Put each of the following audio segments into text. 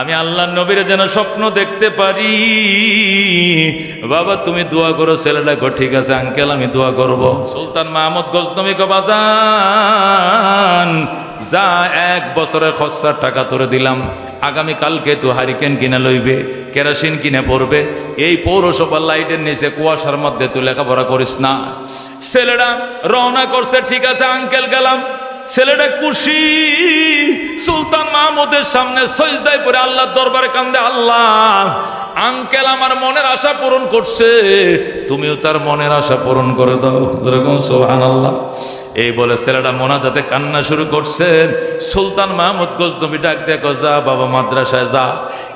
আমি আল্লাহ নবীর যেন স্বপ্ন দেখতে পারি। বাবা, তুমি দোয়া করো, ছেলেটা কো ঠিক আছে আঙ্কেল, আমি দোয়া করব। সুলতান মাহমুদ গজনবী কো বাজান, যা এক বছরের খরচার টাকা তোরে দিলাম, আগামী কালকে তো হারিকেন কিনে লইবে, কেরাসিন কিনে পড়বে, এই পৌরসভার লাইটের নিচে কুয়াশার মধ্যে তুই লেখাপড়া করিস না। ছেলেরা রওনা করছে, ঠিক আছে আঙ্কেল, গেলাম। ছেলেটা খুশি সুলতান মাহমুদের সামনে সজদায় পরে আল্লাহ দরবারে কান্দে, আল্লাহ, আঙ্কেল আমার মনের আশা পূরণ করছে, তুমিও তার মনের আশা পূরণ করে দাও। যেরকম সোহান আল্লাহ এই বলে ছেলেটা মোনাজাতে কান্না শুরু করছেন সুলতান মাহমুদ গজনবী ডাক দেখো যা বাবা, মাদ্রাসায় যা।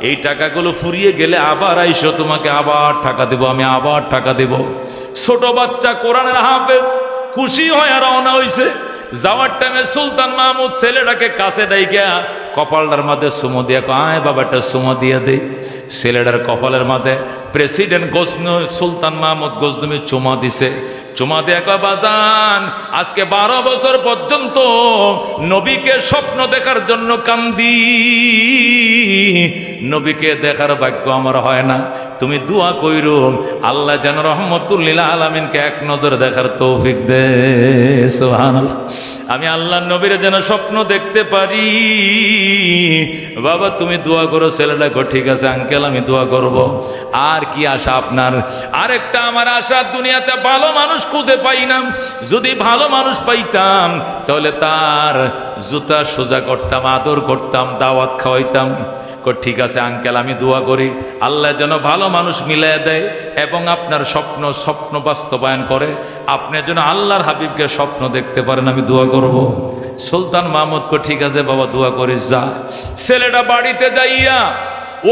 এই টাকাগুলো ফুরিয়ে গেলে আবার আইসো, তোমাকে আবার টাকা দেব, আমি আবার টাকা দেব। ছোট বাচ্চা কোরআনের হাফেজ, খুশি হয়ে রওনা হইছে। যাওয়ার টাইমে সুলতান মাহমুদ ছেলেটাকে কাছে ডাইকা কপালটার মধ্যে সুমো দিয়ে কয়, বাবাটা সুমো দিয়ে দে। ছেলেটার কপালের মধ্যে প্রেসিডেন্ট গোসন সুলতান মাহমুদ গজনমি চুমা দিছে। চুমা দিয়ে কয় বাজান আজকে বারো বছর পর্যন্ত নবীকে স্বপ্ন দেখার জন্য কান্দি। নবীকে দেখার ভাগ্য আমার হয় না। তুমি দোয়া কইরো আল্লাহ যেন রহমতুল্লিল আলমিনকে এক নজর দেখার তৌফিক দে। সুবহানাল্লাহ। আমি আল্লাহ নবীর যেন স্বপ্ন দেখতে পারি। বাবা, তুমি দোয়া করো, ছেলেটা ঠিক আছে আঙ্কেল আমি দোয়া করব। আর কি আশা আপনার? আরেকটা আমার আশা, দুনিয়াতে ভালো মানুষ খুঁজে পাই না। যদি ভালো মানুষ পাইতাম, তাহলে তার জুতা সোজা করতাম, আদর করতাম, দাওয়াত খাওয়াইতাম। ঠিক আছে, আঙ্কেল, আমি দোয়া করি, আল্লাহ যেন ভালো মানুষ মিলাই দেয় এবং আপনার স্বপ্ন স্বপ্ন বাস্তবায়ন করে। আপনি যেন আল্লাহর হাবিবকে স্বপ্ন দেখতে পারেন, আমি দোয়া করব। সুলতান মাহমুদ কো ঠিক আছে, বাবা, দোয়া করিস, যা। ছেলেটা বাড়িতে যাইয়া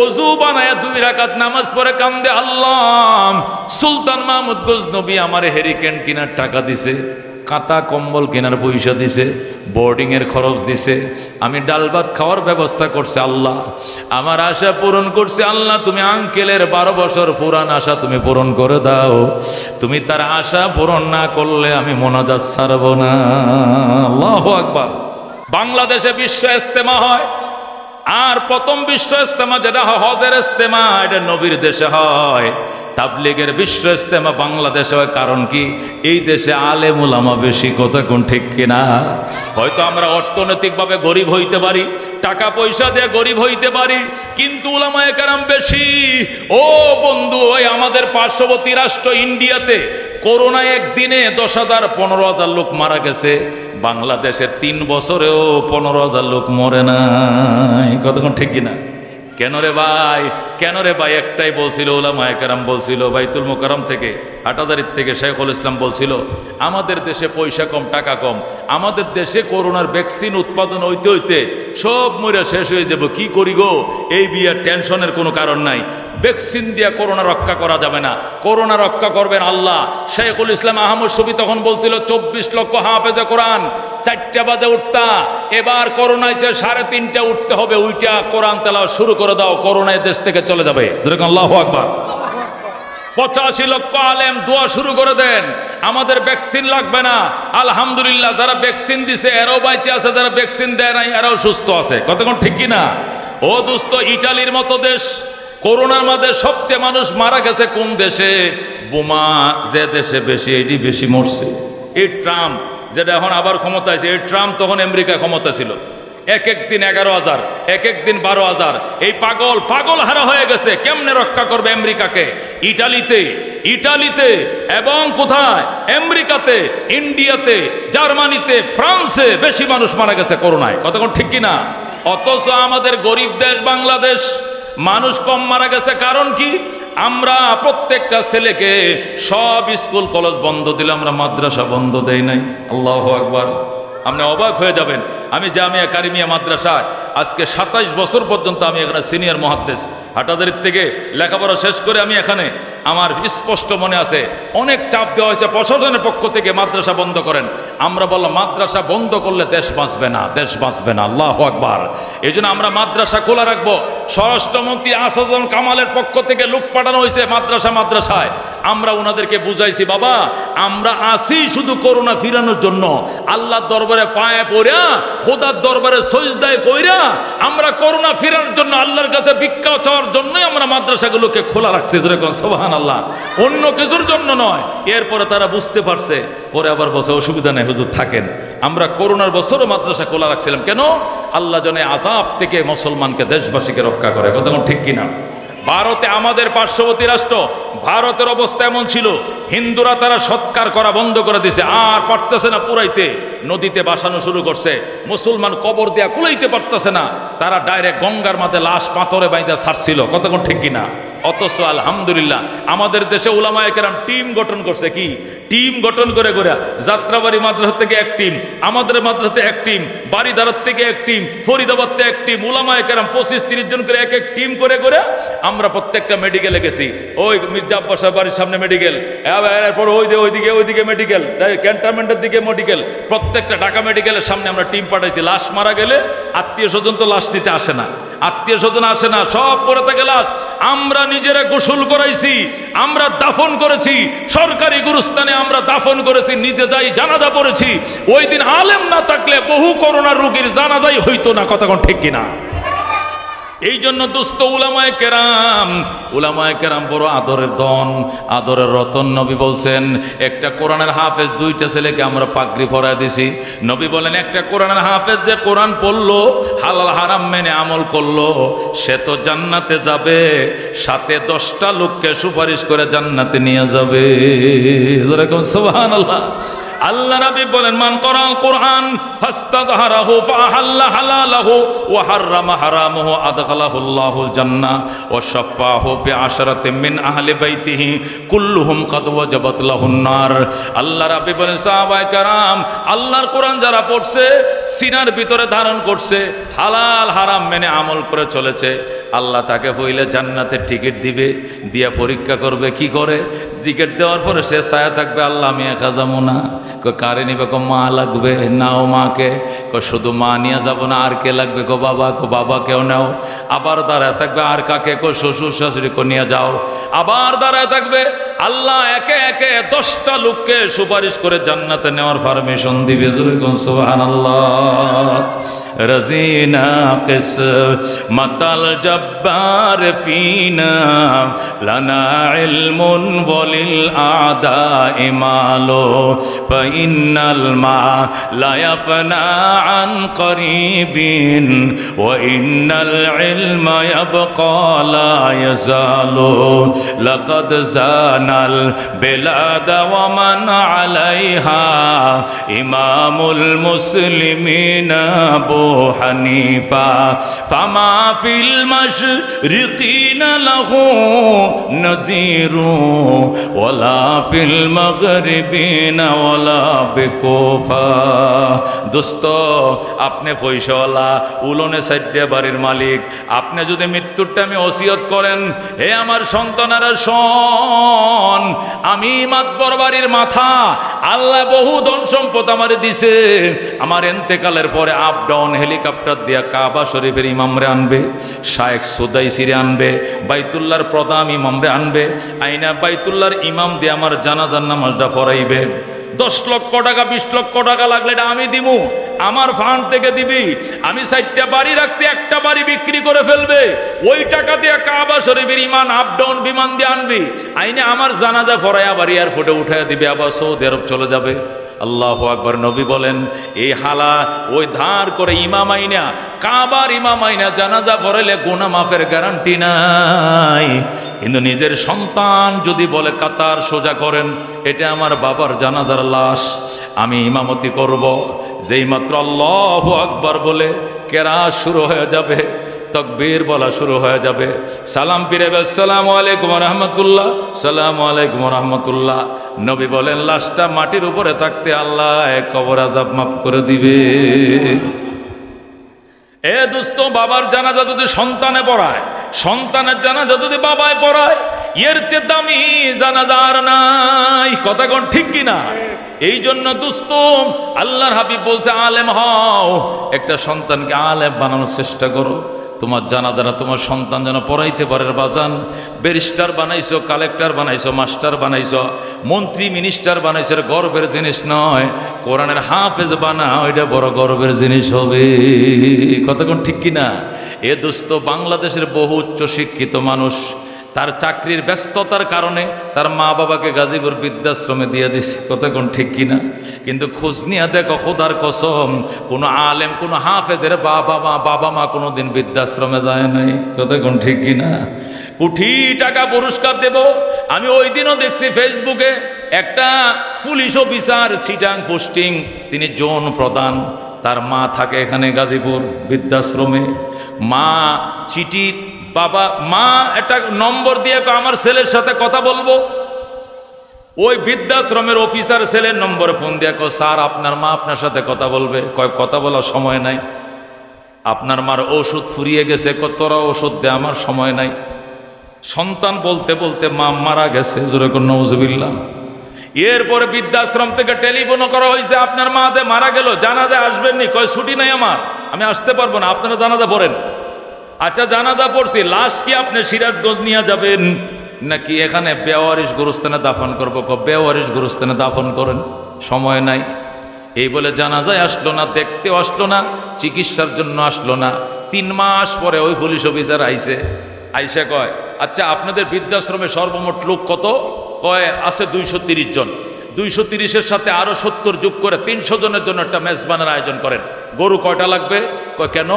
অজু বানায় দুই রাকাত নামাজ পড়ে কান্দে, আল্লাহ, সুলতান মাহমুদ গজনবী আমার হেরিকেন কিনার টাকা দিছে। কাঁথা কম্বল কেনার পয়সা দিছে বোর্ডিং এর খরচ দিছে, আমি ডাল ভাত খাওয়ার ব্যবস্থা করছে আল্লাহ। আমার আশা পূরণ করছে আল্লাহ, তুমি আঙ্কেলের বারো বছর পুরান আশা তুমি পূরণ করে দাও। তুমি তার আশা পূরণ না করলে আমি মোনাজাত ছাড়ব না। আল্লাহ আকবার। বাংলাদেশে বিশ্ব ইস্তেমা হয়। আর প্রথম বিশ্ব ইস্তেমা যেটা হজের ইস্তেমা এটা নবীর দেশে হয়। তাবলিগের বিশ্ব ইস্তেমা বাংলাদেশে হয় কারণ কি? এই দেশে আলে মুলামা বেশি, কথা কোন ঠিক কিনা? হয়তো আমরা অর্থনৈতিকভাবে গরিব হইতে পারি, টাকা পয়সা দিয়ে গরিব হইতে পারি, কিন্তু উলামায়ে কারাম বেশি। ও বন্ধু, ওই আমাদের পার্শ্ববর্তী রাষ্ট্র ইন্ডিয়াতে করোনায় একদিনে দশ হাজার, পনেরো হাজার লোক মারা গেছে। বাংলাদেশে তিন বছরেও পনেরো হাজার লোক মরে নাই কতক্ষণ ঠিক কিনা? কেন রে ভাই? কেন রে ভাই? একটাই বলছিল ওলামা একরাম বলছিল, বাইতুল মোকারম থেকে, হাটাদারির থেকে শেখুল ইসলাম বলছিল, আমাদের দেশে পয়সা কম, টাকা কম, আমাদের দেশে করোনার ভ্যাকসিন উৎপাদন হইতে হইতে সব মরে শেষ হয়ে যাব, কি করি গো? এই বিয়ার টেনশনের কোনো কারণ নাই। ভ্যাকসিন দিয়ে করোনা রক্ষা করা যাবে না। করোনা রক্ষা করবেন আল্লাহ। শেখুল ইসলাম আহমদ শফি তখন বলছিল, চব্বিশ লক্ষ হাফেজে কোরআন, চারটা বাজে উঠতা। এবার করোনা এসে সাড়ে তিনটা উঠতে হবে উইটা কোরআন তেলা শুরু করে দাও, করোনায় দেশ থেকে চলে যাবে। আল্লাহ পঁচাশি লক্ষ আলেম দোয়া শুরু করে দেন। আমাদের ভ্যাকসিন লাগবে না। আলহামদুলিল্লাহ, যারা ভ্যাকসিন দিছে, এরাও বাইচে আছে, যারা ভ্যাকসিন দেয় নাই, এরাও সুস্থ আছে। কতক্ষণ ঠিক কিনা? ও দোস্ত, ইটালির মতো দেশ করোনার মধ্যে সবচেয়ে মানুষ মারা গেছে কোন দেশে? বোমা যে দেশে বেশি, এটি বেশি মরছে। এই ট্রাম্প, যেটা এখন আবার ক্ষমতা আছে এই ট্রাম্প তখন আমেরিকা ক্ষমতা ছিল। এক এক দিন এগারো হাজার, এক এক দিন বারো হাজার। এই পাগল পাগল হারা হয়ে গেছে, কেমনে রক্ষা করবে আমেরিকাকে? ইটালিতে ইটালিতে, এবং কোথায়? আমেরিকাতে, ইন্ডিয়াতে, জার্মানিতে, ফ্রান্সে বেশি মানুষ মারা গেছে করোনায়। কতক্ষণ ঠিক কিনা? অথচ আমাদের গরিব দেশ বাংলাদেশ মানুষ কম মারা গেছে, কারণ কি? আমরা প্রত্যেকটা ছেলেকে সব স্কুল, কলেজ বন্ধ দিলে আমরা মাদ্রাসা বন্ধ দেই নাই। আল্লাহ আকবার। আপনি অবাক হয়ে যাবেন। আমি জামিয়া কারিমিয়া মাদ্রাসায় আজকে সাতাইশ বছর পর্যন্ত আমি এখানে সিনিয়র মহাদ্দেশ। হাটাদারির থেকে লেখাপড়া শেষ করে আমি এখানে আমার স্পষ্ট মনে আছে, অনেক চাপ দেওয়া হয়েছে প্রশাসনের পক্ষ থেকে মাদ্রাসা বন্ধ করেন। আমরা বললাম, মাদ্রাসা বন্ধ করলে দেশ বাঁচবে না, দেশ বাঁচবে না, আল্লাহ আকবার। এই আমরা মাদ্রাসা খোলা রাখব। স্বরাষ্ট্রমন্ত্রী আসাদুল কামালের পক্ষ থেকে লোক পাঠানো হয়েছে মাদ্রাসা মাদ্রাসায়। আমরা ওনাদেরকে বুঝাইছি, বাবা, আমরা আসি শুধু করোনা ফিরানোর জন্য। আল্লাহর দরবারে পায়ে পড়া, খোদার দরবারে সজদায় কইরা আমরা করোনা ফিরানোর জন্য আল্লাহর কাছে ভিক্ষা চাওয়ার জন্যই আমরা মাদ্রাসাগুলোকে খোলা রাখছি। যেরকম সোবাহান আল্লাহ অন্য কিছুর জন্য নয়। এরপরে তারা বুঝতে পারছে, পরে আবার বসে অসুবিধা নেই, হুজুর, থাকেন। আমরা করোনার বছরও মাদ্রাসা খোলা রাখছিলাম। কেন? আল্লাহ জনে আজাব থেকে মুসলমানকে দেশবাসীকে রক্ষা করে। কথা ঠিক কিনা? ভারতে আমাদের পার্শ্ববর্তী রাষ্ট্র, ভারতের অবস্থা এমন ছিল, হিন্দুরা তারা সৎকার করা বন্ধ করে দিছে। আর পারতেছে না পুরাইতে। নদীতে বাসানো শুরু করছে। মুসলমান কবর দেয়া কুলাইতে পারতেছে না। তারা ডাইরেক্ট গঙ্গার মাঝে লাশ পাথরে বাইদা ছাড়ছিল। কতক্ষণ ঠিক কিনা? অথচ আলহামদুলিল্লাহ, আমাদের দেশে উলামায়ে কেরাম টিম গঠন করছে কি? টিম গঠন করে করে যাত্রাবাড়ি মাদ্রাসা থেকে এক টিম, আমাদের মাদ্রাসাতে এক টিম বাড়িদারত থেকে এক টিম, ফরিদাবাদ থেকে এক টিম, উলামায়ে কেরাম পঁচিশ তিরিশ জন করে এক এক টিম করে করে আমরা প্রত্যেকটা মেডিকেলে গেছি। ওই মির্জা আব্বাস বাড়ির সামনে মেডিকেল এরপর ওই যে ওইদিকে ওইদিকে মেডিকেল ক্যান্টনমেন্টের দিকে মেডিকেল প্রত্যেকটা ঢাকা মেডিকেলের সামনে আমরা টিম পাঠাইছি। লাশ মারা গেলে আত্মীয় স্বজন তো লাশ নিতে আসে না। আত্মীয় স্বজন আসে না, সব পরে থাকে লাশ। আমরা নিজেরা গোসল করাইছি, আমরা দাফন করেছি, সরকারি গুরুস্থানে আমরা দাফন করেছি, নিজে যাই জানাজা পড়েছি। ওই দিন আলেম না থাকলে বহু করোনা রোগীর জানাজাই হইতো না কতক্ষণ ঠিক কিনা? এই জন্য দুস্থ উলামায় কেরাম উলামায় কেরাম বড় আদরের দন আদরের রতন। নবী বলছেন, একটা কোরআনের হাফেজ দুইটা ছেলেকে আমরা পাগড়ি পরায় দিছি। নবী বলেন, একটা কোরআনের হাফেজ যে কোরআন পড়ল, হালাল হারাম মেনে আমল করল, সে তো জান্নাতে যাবে, সাথে দশটা লোককে সুপারিশ করে জান্নাতে নিয়ে যাবে। সুবহান আল্লাহ আল্লাহ নবী বলেন মান করাল কোরআন ফাস্তাযহারাহু ফাহাল্লা হালালাহু ওয়া হাররামা হারামাহু আদখালাহুল্লাহুল জান্নাহ ওয়া শাফাহু ফি আশরাতিন মিন আহলি বাইতিহি কুল্লুহুম কাদ ওয়াজাবাত লাহুন নার আল্লাহ রাব্বি বলেন সাহাবায়ে کرام আল্লাহর কোরআন যারা পড়ছে সিনার ভিতরে ধারণ করছে হালাল হারাম মেনে আমল করে চলেছে আল্লাহ তাকে হইলে জান্নাতের টিকিট দিবে, দিয়া পরীক্ষা করবে, কি করে? টিকিট দেওয়ার পরে সে ছায়া থাকবে, আল্লাহ আমি একা যাব না। কারে নিবে? কো মা লাগবে। নাও মাকে। কো শুধু মা নিয়ে যাব না, আর কে লাগবে? কো বাবা কো বাবা, কেউ নাও। আবার দাঁড়ায় থাকবে, আর কাকে? কো শ্বশুর শাশুড়ি কো নিয়ে যাও। আবার দাঁড়ায় থাকবে, আল্লাহ একে একে দশটা লোককে সুপারিশ করে জান্নাতে নেওয়ার পারমিশন দিবে। জোরে রাজিনা কিস মাতাল জব্বার ফিনা লানা ইলমুন বলিল আদা ইমালো ফাইনাল মা লা ইয়াফনা আন করিবিন ওয়া ইন্নাল ইলমা ইয়াবকা লা ইয়াজালু লাকাদ জানাল বিলাদা ওয়া মান আলাইহা ইমামুল মুসলিমিন আবু হানিফা, ফামা ফিল মাশরিকিন লাহু নযীরু, ওয়ালা ফিল মাগরিবিন ওয়ালা বিকুফা। দোস্ত, আপনি পয়সাওয়ালা উলনে সাইডে বাড়ির মালিক, আপনি যদি মৃত্যুর টাইমে ওসিয়ত করেন, হে আমার সন্তানেরা শোন, আমি মাতবর বাড়ির মাথা, আল্লাহ বহু ধন সম্পদ আমারে দিছে, আমার এন্তেকালের পরে আপ ডাউন হেলিকপ্টার দিয়া কাবা শরীফের ইমামরে আনবে শায়েক সুদাইসিরে আনবে, বাইতুল্লাহর প্রধান ইমামরে আনবে, আইনা বাইতুল্লাহর ইমাম দিয়ে আমার জানাজার নামাজটা ফরাইবে দশ লক্ষ টাকা, বিশ লক্ষ টাকা লাগলে এটা আমি দিমু। আমার ফান্ড থেকে দিবি। আমি চারটা বাড়ি রাখছি, একটা বাড়ি বিক্রি করে ফেলবে। ওই টাকা দিয়ে কাবা শরীফের ইমান আপ ডাউন বিমান দিয়ে আনবি। আইনে আমার জানাজা ফরাই আবার এয়ারপোর্টে উঠায় দিবে, আবার সৌদি আরব চলে যাবে। আল্লাহ আকবর নবী বলেন এই হালা, ওই ধার করে ইমাম আইনা, কাবার ইমাম আইনা জানাজা পড়াইলে গুনা মাফের গ্যারান্টি নাই। কিন্তু নিজের সন্তান যদি বলে, কাতার সোজা করেন, এটা আমার বাবার জানাজার লাশ, আমি ইমামতি করব। যেই মাত্র আল্লাহ আকবর বলে কেরা শুরু হয়ে যাবে। তকবীর বলা শুরু হয়ে যাবে। সালাম পিরে সালাম আলাইকুম রহমতুল্লাহ। সালাম আলাইকুম রহমতুল্লাহ। নবী বলেন, লাশটা মাটির উপরে থাকতে আল্লাহ কবর আজাব মাফ করে দিবে। এ দোস্ত বাবার জানাজা যদি সন্তানে পড়ায়, সন্তানের জানাজা যদি বাবায় পড়ায়, এর চেয়ে দামি জানাজা আর নাই। কথা কোন ঠিক কিনা? এই জন্য দোস্ত, আল্লাহর হাবিব বলছে, আলেম হও। একটা সন্তানকে আলেম বানানোর চেষ্টা করো। তোমার জানাজারা তোমার সন্তান যেন পড়াইতে পারে বাজান। ব্যারিস্টার বানাইছো, কালেক্টর বানাইছ, মাস্টার বানাইছ, মন্ত্রী, মিনিস্টার বানাইছো গর্বের জিনিস নয়। কোরআনের হাফেজ বানাও, এটা বড় গর্বের জিনিস হবে। কতক্ষণ ঠিক কিনা? এ দোস্ত, বাংলাদেশের বহু উচ্চ শিক্ষিত মানুষ তার চাকরির ব্যস্ততার কারণে তার মা বাবাকে গাজীপুর বৃদ্ধাশ্রমে দিয়ে দিস কতক্ষণ ঠিক কিনা? কিন্তু খোঁজ নিয়ে দেখো, খোদার কসম, কোনো আলেম, কোনো হাফেজের বাবা মা বাবা মা কোনো দিন বৃদ্ধাশ্রমে যায় নাই। কতক্ষণ ঠিক কিনা? কোটি টাকা পুরস্কার দেব। আমি ওই দিনও দেখছি ফেসবুকে একটা পুলিশ অফিসার সিটাং পোস্টিং, তিনি জোন প্রধান। তার মা থাকে এখানে গাজীপুর বৃদ্ধাশ্রমে। মা চিঠি বাবা মা একটা নম্বর দিয়ে আমার ছেলের সাথে কথা বলব? ওই বৃদ্ধাশ্রমের অফিসার ছেলের নম্বরে ফোন দিয়ে কো স্যার আপনার মা আপনার সাথে কথা বলবে। কয় কথা বলার সময় নাই। আপনার মার ওষুধ ফুরিয়ে গেছে। কয়, তোরা ওষুধ দে আমার সময় নাই। সন্তান বলতে বলতে মা মারা গেছে জোরে কোন এরপরে বৃদ্ধাশ্রম থেকে টেলিফোনও করা হয়েছে আপনার মা যে মারা গেল জানাজা আসবেননি। কয় ছুটি নাই আমার আমি আসতে পারব না। আপনারা জানাজা পড়েন। আচ্ছা জানাজা পড়ছি, লাশ কি আপনি সিরাজগঞ্জ নিয়ে যাবেন? নাকি এখানে বেওয়ারিশ গুরুস্থানে দাফন করব? বেওয়ারিশ গুরুস্থানে দাফন করেন, সময় নাই। এই বলে জানাজায় আসলো না, দেখতেও আসলো না, চিকিৎসার জন্য আসলো না। তিন মাস পরে ওই পুলিশ অফিসার আইসে আইসা কয় আচ্ছা আপনাদের বৃদ্ধাশ্রমে সর্বমোট লোক কত? কয়, আছে দুইশো তিরিশ জন। দুইশো তিরিশের সাথে আরও সত্তর যোগ করে তিনশো জনের জন্য একটা মেজবানের আয়োজন করেন। গরু কয়টা লাগবে? কয়, কেন?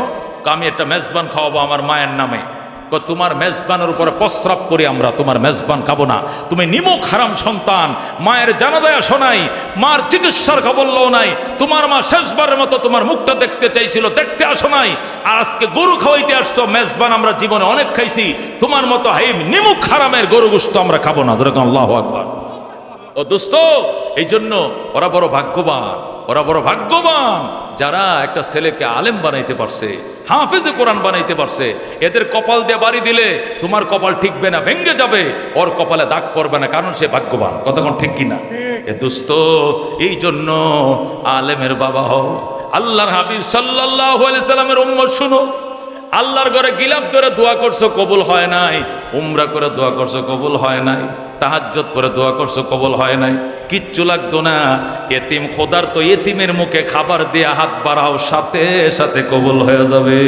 আমি একটা মেজবান খাওয়াবো আমার মায়ের নামে। তোমার মেজবানের উপরে প্রস্রাব করি আমরা, তোমার মেজবান খাব না। তুমি নিমুখ হারাম সন্তান, মায়ের জানাজায় আসো নাই, মার চিকিৎসার খবর লও নাই, তোমার মা শেষবারের মতো তোমার মুখটা দেখতে চাইছিল, দেখতে আসো নাই। আর আজকে গরু খাওয়াইতে আসছো, মেজবান আমরা জীবনে অনেক খাইছি, তোমার মতো হাই নিমুখ হারামের গরু গুস্ত আমরা খাব না, যেরকম আল্লাহ আকবার। ও দোস্ত এই জন্য ওরা বড় ভাগ্যবান, ওরা বড় ভাগ্যবান। যারা একটা ছেলেকে আলেম বানাইতে পারছে, হাফেজে কোরআন বানাইতে পারছে, এদের কপাল দিয়ে বাড়ি দিলে তোমার কপাল ঠিকবে না, ভেঙ্গে যাবে, ওর কপালে দাগ পড়বে না, কারণ সে ভাগ্যবান। কতক্ষণ ঠিক কিনা? এ দুস্ত, এই জন্য আলেমের বাবা হও। আল্লাহর হাবিব সাল্লাহ সাল্লামের উম্মত শুনো। আল্লাহর ঘরে গিলাপ ধরে দোয়া করছ, কবুল হয় নাই। উমরা করে দোয়া করছ, কবুল হয় নাই। তাহাজ্জত করে দোয়া করছ, কবুল হয় নাই। কিচ্ছু লাগতো না। এতিম, খোদার তো এতিমের মুখে খাবার দিয়ে হাত বাড়াও, সাথে সাথে কবুল হয়ে যাবে।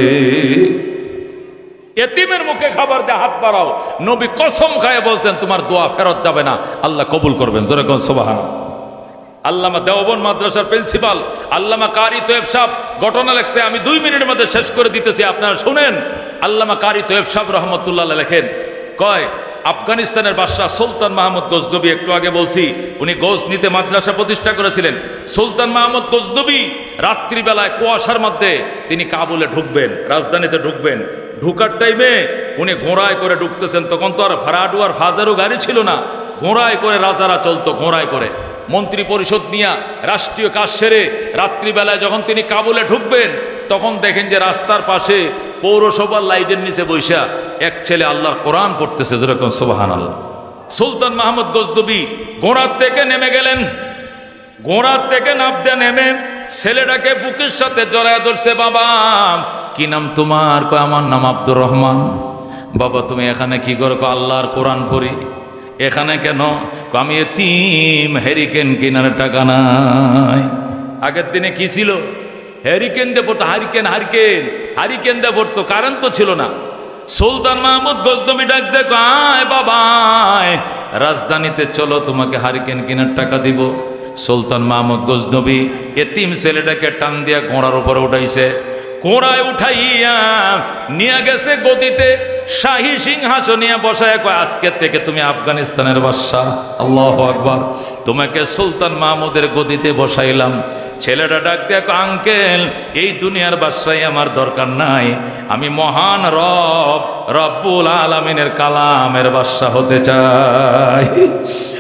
এতিমের মুখে খাবার দিয়ে হাত বাড়াও। নবী কসম খায় বলছেন, তোমার দোয়া ফেরত যাবে না। আল্লাহ কবুল করবেন। জোরে কোন আল্লামা দেওবন মাদ্রাসার প্রিন্সিপাল, আল্লামা কারি তোয়েব সাহ ঘটনা লেখছে, আমি দুই মিনিটের মধ্যে শেষ করে দিতেছি, আপনারা শুনেন। আল্লামা কারি তোয়েব সাহ রহমতুল্লাহ লেখেন, কয়, আফগানিস্তানের বাদশাহ সুলতান মাহমুদ গজনবী, একটু আগে বলছি, উনি গোজ নিতে মাদ্রাসা প্রতিষ্ঠা করেছিলেন। সুলতান মাহমুদ গজনবী রাত্রিবেলায় কুয়াশার মধ্যে তিনি কাবুলে ঢুকবেন, রাজধানীতে ঢুকবেন। ঢুকার টাইমে উনি ঘোড়ায় করে ঢুকতেছেন, তখন তো আর ভাড়াডু আর ফাজারও গাড়ি ছিল না। ঘোড়ায় করে রাজারা চলতো, ঘোড়ায় করে। মন্ত্রী পরিষদ নিয়ে রাষ্ট্রীয় কাজ সেরে রাত্রিবেলায় যখন তিনি কাবুলে ঢুকবেন, তখন দেখেন যে রাস্তার পাশে পৌরসভার লাইটের নিচে বৈশা এক ছেলে আল্লাহর কোরআন পড়তেছে, যেরকম সোবাহান আল্লাহ সুলতান মাহমুদ গজদবি ঘোড়ার থেকে নেমে গেলেন। ঘোড়ার থেকে নামতে নেমে ছেলেটাকে বুকের সাথে জড়ায় ধরছে, বাবা, কি নাম তোমার? কয়, আমার নাম আব্দুর রহমান। বাবা, তুমি এখানে কি করো? আল্লাহর কোরআন পড়ি। এখানে কেন? আমি এতিম হেরিকেন কেনার টাকা নাই। আগের দিনে কি ছিল? হ্যারিকেন দিয়ে পড়তো হারিকেন হারিকেন হারিকেন দিয়ে পড়তো কারেন্ট তো ছিল না। সুলতান মাহমুদ গজদমি ডাক দেখো আয় বাবা, আয়। রাজধানীতে চলো, তোমাকে হারিকেন কেনার টাকা দিব। সুলতান মাহমুদ গজনবী এতিম ছেলেটাকে টান দিয়া ঘোড়ার উপরে উঠাইছে। ঘোড়ায় উঠাইয়া নিয়ে গেছে গদিতে। শাহী সিংহাসনিয়া বসায়, কয়, আজকের থেকে তুমি আফগানিস্তানের বাদশাহ। আল্লাহ আকবার। তোমাকে সুলতান মাহমুদের গদিতে বসাইলাম। ছেলেটা ডাক দেখ আঙ্কেল, এই দুনিয়ার বাদশাই আমার দরকার নাই। আমি মহান রব, রব্বুল আলমিনের কালামের বাদশাহ হতে চাই।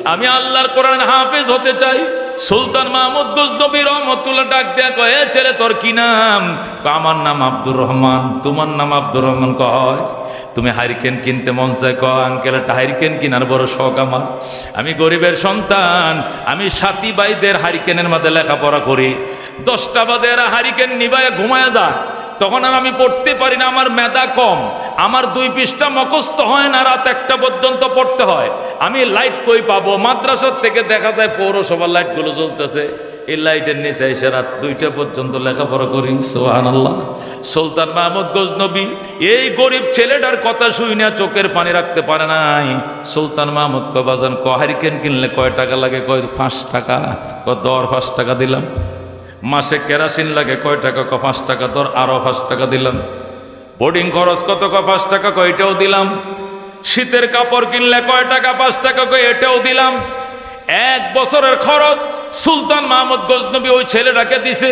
আমি আল্লাহর কোরআন হাফেজ হতে চাই। সুলতান মাহমুদ গজনবী রহমতুল্লাহ ডাক দেয়া কয়ে, "এ ছেলে, তোর কি নাম? আমার নাম আব্দুর রহমান। তোমার নাম আব্দুর রহমান কয়? তুমি হারিকেন কিনতে মন চায়? ক আঙ্কেল একটা হারিকেন কিনার বড় শখ আমার। আমি গরিবের সন্তান, আমি সাথী বাইদের হারিকেনের মধ্যে লেখাপড়া করি। দশটা বাজে এরা হারিকেন নিবায় ঘুমায় যায়। তখন আমি পড়তে পারি না, আমার মেধা কম। আমার দুই পৃষ্ঠা মুখস্থ হয় না, রাত একটা পর্যন্ত পড়তে হয়। আমি লাইট কই পাবো? মাদ্রাসার থেকে দেখা যায় পৌরসভার লাইটগুলো জ্বলতেছে। এই লাইটের নিচে এসে রাত দুইটা পর্যন্ত লেখাপড়া করি। সোহান আল্লাহ সুলতান মাহমুদ গজনবী, এই গরিব ছেলেটার কথা শুই না, চোখের পানি রাখতে পারে নাই। সুলতান মাহমুদ কয়, বাজান কিনলে কয় টাকা লাগে? কয়, পাঁচ টাকা। ক দর পাঁচ টাকা দিলাম। মাসে কেরাসিন লাগে কয় টাকা ক পাঁচ টাকা, তোর আরও পাঁচ টাকা দিলাম। বোর্ডিং খরচ কত ক পাঁচ টাকা, কয় এটাও দিলাম। শীতের কাপড় কিনলে কয় টাকা, পাঁচ টাকা, কয় এটাও দিলাম। এক বছরের খরচ, সুলতান মাহমুদ গজনবী ওই ছেলেটাকে দিছে,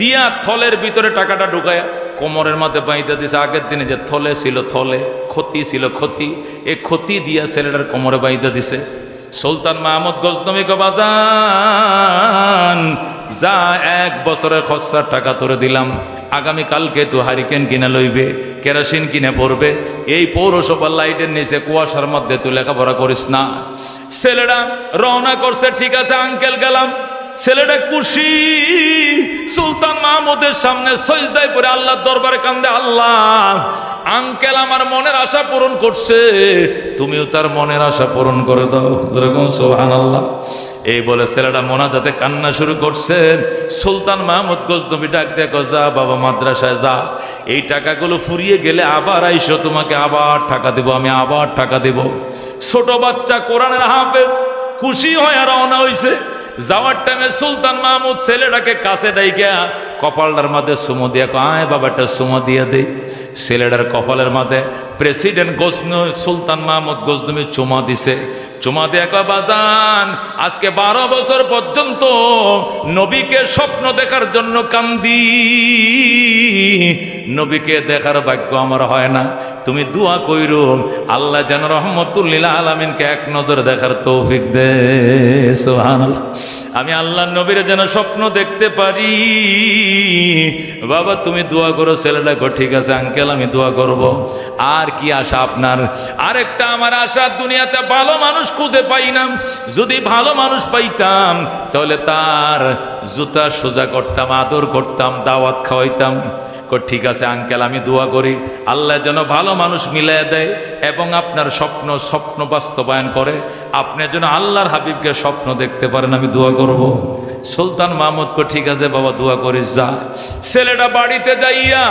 দিয়া থলের ভিতরে টাকাটা ঢুকায়া কোমরের মধ্যে বাইতে দিছে। আগের দিনে যে থলে ছিল থলে, ক্ষতি ছিল ক্ষতি, এ ক্ষতি দিয়া ছেলেটার কোমরে বাইতে দিছে। সুলতান মাহমুদ গজনবী বাজান, যা এক বছরের খরচার টাকা তোরে দিলাম, আগামী কালকে তো হারিকেন কিনে লইবে, কেরোসিন কিনে পড়বে, এই পৌরসভার লাইটের নিচে কুয়াশার মধ্যে তুই লেখাপড়া করিস না। ছেলেরা রওনা করছে, ঠিক আছে আঙ্কেল গেলাম। ছেলেটা খুশি সুলতান মাহমুদের সামনে সজদায় পরে আল্লাহর দরবারে কান্দে, আল্লাহ আঙ্কেল আমার মনের আশা পূরণ করছে। তুমিও তার মনের আশা পূরণ করে দাও। যেরকম সোহান আল্লাহ এই বলে ছেলেটা মোনাজাতে কান্না শুরু করছেন সুলতান মাহমুদ গজনবী ডাক দেখো যা বাবা, মাদ্রাসায় যা। এই টাকাগুলো ফুরিয়ে গেলে আবার আইসো, তোমাকে আবার টাকা দেব, আমি আবার টাকা দেব। ছোট বাচ্চা কোরআনের হাফেজ, খুশি হয়ে রওনা হইছে। যাওয়ার টাইমে সুলতান মাহমুদ ছেলেটাকে কাছে ডাইকা কপালটার মধ্যে সুমো দিয়া কয়, বাবাটা সুমো দিয়ে দে। ছেলেটার কপালের মধ্যে প্রেসিডেন্ট গোসন সুলতান মাহমুদ গজনমি চুমা দিছে। চুমা দিয়ে কয় বাজান আজকে বারো বছর পর্যন্ত নবীকে স্বপ্ন দেখার জন্য কান্দি। নবীকে দেখার ভাগ্য আমার হয় না। তুমি দোয়া কইরো আল্লাহ যেন রহমতুল্লিল আলমিনকে এক নজর দেখার তৌফিক দে। আমি আল্লাহ নবীর যেন স্বপ্ন দেখতে পারি। বাবা, তুমি দোয়া করো, ছেলেটা ঠিক আছে আঙ্কেল আমি দোয়া করব। আর কি আশা আপনার? আরেকটা, আমার আশা, দুনিয়াতে ভালো মানুষ খুঁজে পাই না। যদি ভালো মানুষ পাইতাম, তাহলে তার জুতা সোজা করতাম, আদর করতাম, দাওয়াত খাওয়াইতাম। ঠিক আছে, আঙ্কেল, আমি দোয়া করি। আল্লাহ যেন ভালো মানুষ মিলিয়ে দেয় এবং আপনার স্বপ্ন স্বপ্ন বাস্তবায়ন করে। আপনি যেন আল্লাহর হাবিবকে স্বপ্ন দেখতে পারেন, আমি দোয়া করব। সুলতান মাহমুদ কো ঠিক আছে, বাবা, দোয়া করিস, যা। ছেলেটা বাড়িতে যাইয়া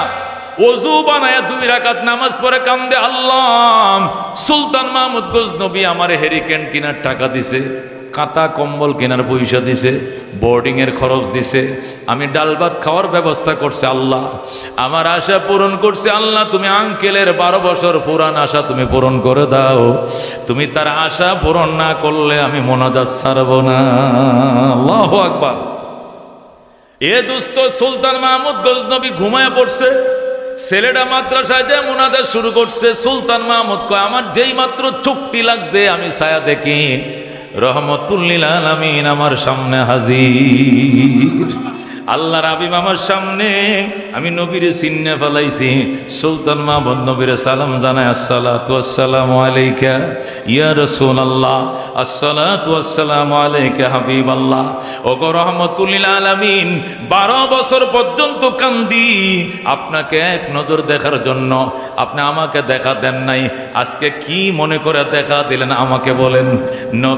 অজু বানায় দুই রাকাত নামাজ পড়ে কান্দে, আল্লাহ, সুলতান মাহমুদ গজনবী আমার হেরিকেন কিনার টাকা দিছে। কাঁথা কম্বল কেনার পয়সা দিছে বোর্ডিংয়ের খরচ দিছে, আমি ডাল ভাত খাওয়ার ব্যবস্থা করছে আল্লাহ। আমার আশা পূরণ করছে আল্লাহ, তুমি আঙ্কেলের বারো বছর পুরান আশা তুমি পূরণ করে দাও। তুমি তার আশা পূরণ না করলে আমি মোনাজাত ছাড়ব না। আল্লাহ আকবার। এ দুস্থ সুলতান মাহমুদ গজনবী ঘুমায় পড়ছে, ছেলেটা মাদ্রাসায় যে মোনাজাত শুরু করছে, সুলতান মাহমুদ কয়, আমার যেই মাত্র চুক্তি লাগছে, আমি ছায়া দেখি। রহমতুল্লিল আলমিন আমার সামনে হাজির। আল্লাহ রাবিব আমার সামনে আমি নবীরে চিন্নে ফেলাইছি। সুলতান মাহমুদ নবীরে সালাম জানাই আসসালাতু আসসালামু আলাইকা, ইয়া রাসূলুল্লাহ। আসসালাতু আসসালামু আলাইকা, হাবিবাল্লাহ। ওগো রহমতুল্লিল আলামিন 12 বছর পর্যন্ত কান্দি। আপনাকে এক নজর দেখার জন্য, আপনি আমাকে দেখা দেন নাই। আজকে কি মনে করে দেখা দিলেন আমাকে বলেন।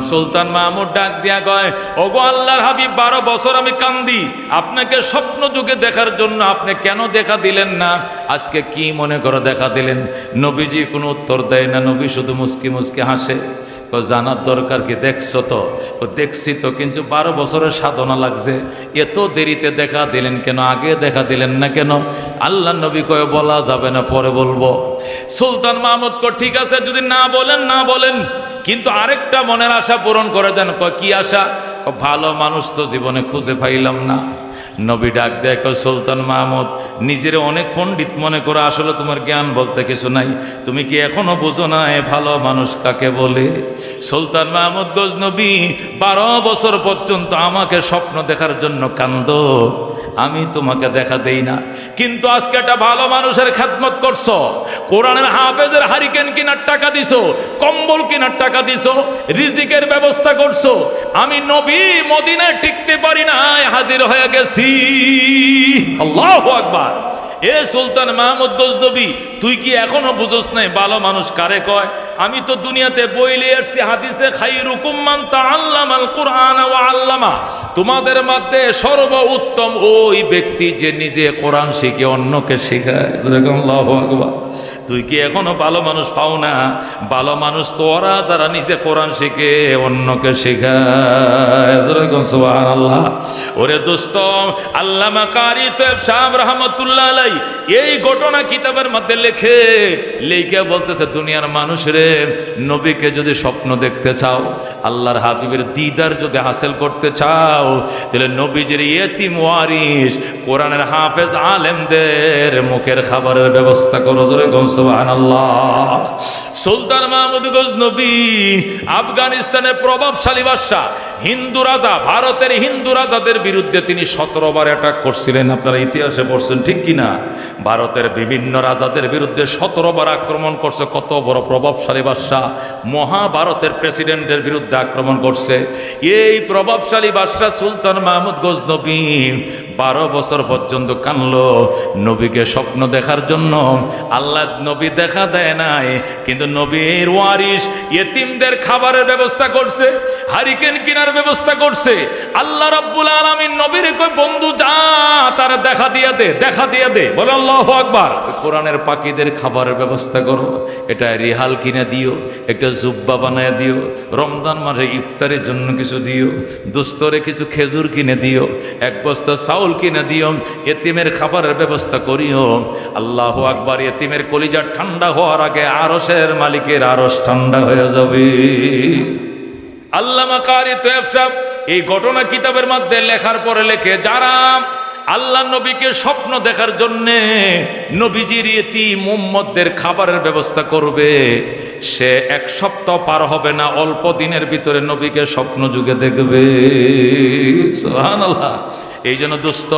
সুলতান মাহমুদ ডাক দিয়া কয়, ওগো আল্লাহর হাবিব, বারো বছর আমি কান্দি। আপনাকে স্বপ্ন যুগে দেখার জন্য আপনি কেন দেখা দিলেন না? আজকে কি মনে করে দেখা দিলেন? নবীজি কোনো উত্তর দেয় না, নবী শুধু মুসকি মুসকি হাসে। জানার দরকার কি? দেখছ তো? ও, দেখছি তো, কিন্তু বারো বছরের সাধনা লাগছে। এত দেরিতে দেখা দিলেন কেন? আগে দেখা দিলেন না কেন? আল্লাহ নবী কয়ে, বলা যাবে না, পরে বলব। সুলতান মাহমুদ কো ঠিক আছে, যদি না বলেন না বলেন। কিন্তু আরেকটা মনের আশা পূরণ করে দেন। কি আশা? ভালো মানুষ তো জীবনে খুঁজে পাইলাম না। নবী ডাক দেয় কয়, সুলতান মাহমুদ নিজের অনেক পণ্ডিত মনে করো আসলে তোমার জ্ঞান বলতে কিছু নাই। তুমি কি এখনও বোঝো না এ ভালো মানুষ কাকে বলে? সুলতান মাহমুদ গজনবী বারো বছর পর্যন্ত আমাকে স্বপ্ন দেখার জন্য কান্দ। আমি তোমাকে দেখা দেই না। কিন্তু আজকে একটা ভালো মানুষের খেদমত করছ। কোরআনের হাফেজের হারিকেন কেনার টাকা দিছো, কম্বল কেনার টাকা দিছো, রিজিকের ব্যবস্থা করছ। আমি নবী মদিনায় টিকতে পারি না হাজির হয়ে গেছি। আল্লাহ আকবার। এ সুলতান মাহমুদ গজদবি তুই কি এখনও বুঝোস নাই? ভালো মানুষ কারে কয়? আমি তো দুনিয়াতে বইলে আসছি, হাদিসে খাই রুকুমান তা আল্লাম আল কোরআন ও আল্লামা। তোমাদের মধ্যে সর্ব উত্তম ওই ব্যক্তি যে নিজে কোরআন শিখে অন্যকে শেখায়। যেরকম তুই কি এখনও ভালো মানুষ পাও না? ভালো মানুষ তোরা যারা নিজে কোরআন শিখে, অন্যকে শেখায়। ওরে দোস্ত, আল্লামা কারি এই ঘটনা কিতাবের মধ্যে লেখে লেখে বলতেছে, দুনিয়ার মানুষ রে, নবীকে যদি স্বপ্ন দেখতে চাও, আল্লাহর হাবিবের দিদার যদি হাসিল করতে চাও, তাহলে নবীজির ইয়েতিম ওয়ারিস কোরআনের হাফেজ আলেমদের মুখের খাবারের ব্যবস্থা করো। জোরে গম সুলতান মাহমুদ গজনবী আফগানিস্তানের প্রভাবশালী বাদশাহ, হিন্দু রাজা, ভারতের হিন্দু রাজাদের বিরুদ্ধে তিনি সতেরো বার অ্যাটাক করছিলেন। আপনারা ইতিহাসে পড়ছেন ঠিক কিনা? ভারতের বিভিন্ন রাজাদের বিরুদ্ধে সতেরো বার আক্রমণ করছে। কত বড় প্রভাবশালী বাদশাহ। মহাভারতের প্রেসিডেন্টের বিরুদ্ধে আক্রমণ করছে। এই প্রভাবশালী বাদশাহ সুলতান মাহমুদ গজনবী বারো বছর পর্যন্ত কানলো। নবীকে স্বপ্ন দেখার জন্য আল্লাহ নবী দেখা দেয় নাই, কিন্তু নবীর ওয়ারিস ইয়েতিমদের খাবারের ব্যবস্থা করছে, হারিকেন কিনার ব্যবস্থা করছে। আল্লাহ রাব্বুল আলামিন নবীর কই বন্ধু, যা তার দেখা দিয়ে দে, দেখা দিয়ে দে। বলে আল্লাহু আকবার। কোরআনের পাখিদের খাবারের ব্যবস্থা করো, এটা রিহাল কিনে দিও, একটা জুব্বা বানায় দিও, রমজান মাসে ইফতারের জন্য কিছু দিও, দুস্তরে কিছু খেজুর কিনে দিও, এক বস্তা চাউল কিনে দিও এতিমের খাবারের ব্যবস্থা করিও। আল্লাহ আকবার, এতিমের কলিজা ঠান্ডা হওয়ার আগে আরসের মালিকের আরস ঠান্ডা হয়ে যাবে। আল্লামা কারি তোয়েব সাহেব, এই ঘটনা কিতাবের মধ্যে লেখার পরে লেখে, যারা আল্লাহ নবীকে স্বপ্ন দেখার জন্যে নবীজির ইতি মুম্মদদের খাবারের ব্যবস্থা করবে সে এক সপ্তাহ পার হবে না, অল্প দিনের ভিতরে নবীকে স্বপ্ন যুগে দেখবে। এই জন্য দুস্থ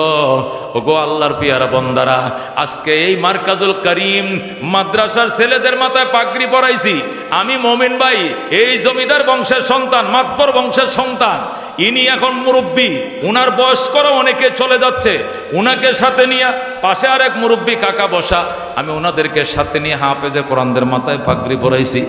ও গো আল্লাহর পিয়ারা বন্দারা, আজকে এই মার্কাজুল করিম মাদ্রাসার ছেলেদের মাথায় পাগড়ি পরাইছি। আমি মমিন ভাই, এই জমিদার বংশের সন্তান মাতবর বংশের সন্তান। ইনি এখন মুরব্বী ওনার বয়স্করা অনেকে চলে যাচ্ছে। ওনাকে সাথে নিয়ে পাশে আর এক মুরব্বী কাকা বসা। আমি ওনাদেরকে সাথে নিয়ে হাফেজে কোরআনদের মাথায় পাগড়ি পরাইছি।